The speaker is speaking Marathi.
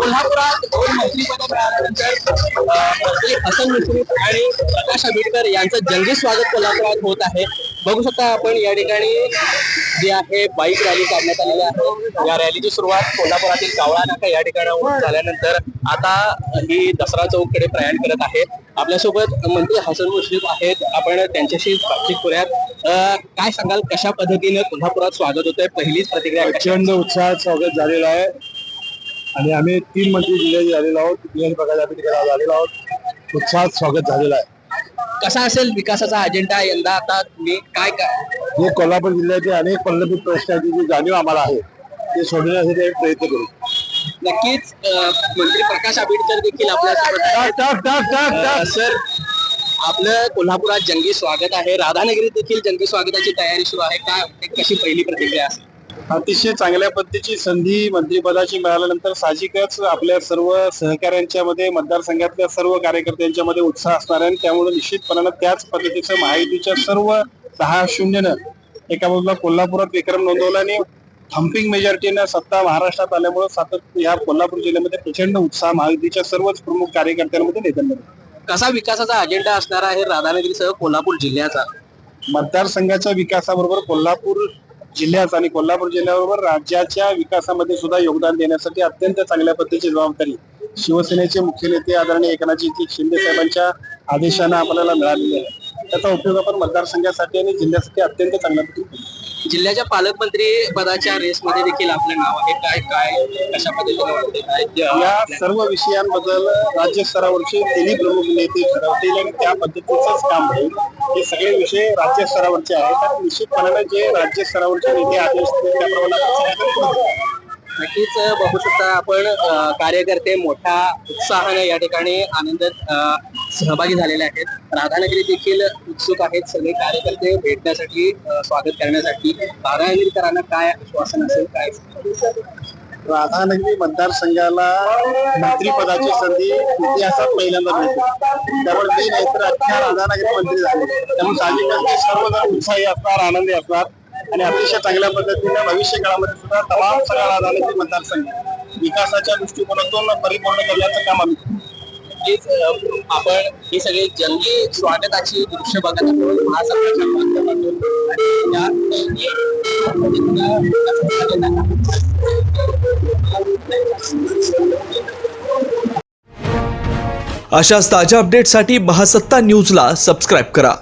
कोल्हापुरात दोन मंत्रीपद मिळाल्यानंतर मंत्री हसन मुश्रीफ आणि प्रकाश आंबेडकर यांचं जंगी स्वागत कोल्हापुरात होत आहे. बघू शकता आपण या ठिकाणी जी आहे बाईक रॅली काढण्यात आलेली आहे. या रॅलीची सुरुवात कोल्हापुरातील कावळा नाका या ठिकाणाहून झाल्यानंतर आता ही दसरा चौककडे प्रयाण करत आहे. आपल्यासोबत मंत्री हसन मुश्रीफ आहेत. आपण त्यांच्याशी बातचीत करूयात. काय सांगाल? कशा पद्धतीनं कोल्हापुरात स्वागत होतंय? पहिलीच प्रतिक्रिया प्रचंड उत्साहात स्वागत झालेलं आहे. आणि आम्ही तीन मंत्री जिल्ह्याचे झालेलो आहोत जिल्ह्याचे प्रकाश आंबेडकर आज आलेलो आहोत. उत्साहात स्वागत झालेलं आहे. कसा असेल विकासाचा अजेंडा यंदा आता? तुम्ही काय काय? हे कोल्हापूर जिल्ह्याचे अनेक प्रलंबित प्रश्नांची जी जाणीव आम्हाला आहे. ते सोडवण्यासाठी आम्ही प्रयत्न करू. नक्कीच अ, मंत्री प्रकाश आंबेडकर देखील आपल्यासोबत आहेत. अ, सर आपलं कोल्हापुरात जंगी स्वागत आहे. राधानगरीत देखील जंगी स्वागताची तयारी सुरू आहे. काय वाटते? कशी पहिली प्रतिक्रिया असेल? अतिशय चांगल्या पद्धतीची संधी मंत्रिपदाची मिळाल्यानंतर साहजिकच आपल्या सर्व सहकाऱ्यांच्या मध्ये मतदारसंघातल्या सर्व कार्यकर्त्यांच्या मध्ये उत्साह असणार आहे. त्यामुळे निश्चितपणानं त्याच पद्धतीचं महायुतीच्या सर्व दहा शून्यनं एका बाजूला कोल्हापुरात विक्रम नोंदवला आणि थम्पिंग मेजॉरिटीनं सत्ता महाराष्ट्रात आल्यामुळे सातत्य या कोल्हापूर जिल्ह्यामध्ये प्रचंड उत्साह महायुतीच्या सर्वच प्रमुख कार्यकर्त्यांमध्ये नेत्यांमध्ये कसा विकासाचा अजेंडा असणार आहे राधानगरीसह कोल्हापूर जिल्ह्याचा? मतदारसंघाच्या विकासाबरोबर कोल्हापूर जिल्ह्यास आणि कोल्हापूर जिल्ह्याबरोबर राज्याच्या विकासामध्ये सुद्धा योगदान देण्यासाठी अत्यंत चांगल्या पद्धतीची जबाबदारी शिवसेनेचे मुख्य नेते आदरणीय एकनाथजी शिंदे साहेबांच्या आदेशानं आपल्याला मिळालेली आहे त्याचा उपयोग आपण मतदारसंघासाठी आणि जिल्ह्यासाठी अत्यंत चांगल्या पद्धतीने करू. जिल्ह्याच्या पालकमंत्री पदाच्या रेसमध्ये देखील आपलं नाव आहे. काय काय कशा पद्धतीने या सर्व विषयांबद्दल राज्य स्तरावरचे तिन्ही प्रमुख नेते ठरवतील आणि त्या पद्धतीचंच काम होईल. हे सगळे विषय राज्य स्तरावरचे आहेत. आणि निश्चितपणाने जे राज्य स्तरावरचे नेते आदेश त्याप्रमाणे नक्कीच बघू शकता आपण कार्यकर्ते मोठ्या उत्साहाने या ठिकाणी आनंदात सहभागी झालेले आहेत. राधानगरी देखील उत्सुक आहेत. सगळे कार्यकर्ते भेटण्यासाठी स्वागत करण्यासाठी. राधानगरीकरांना काय आश्वासन असेल काय? राधानगरी मतदारसंघाला मंत्रीपदाची संधी इतिहासात पहिल्यांदा मिळते. त्यामुळे मी नाही तर अख्ख्या राधानगरी मंत्री झाले. त्यामुळे साहजिकच ते सर्वजण उत्साही असणार आनंदी असणार. आणि अतिशय चांगल्या पद्धतीने भविष्य काळामध्ये सुद्धा तमाम सगळा राधानगरी मतदारसंघ विकासाच्या दृष्टिकोनातून परिपूर्ण करण्याचं काम आम्ही आपण ही सगळी जंगी स्वागताची दृश्य बघत आहोत. महासंघाच्या माध्यमातून. अशाच ताज्या अपडेटसाठी महासत्ता न्यूजला सबस्क्राईब करा.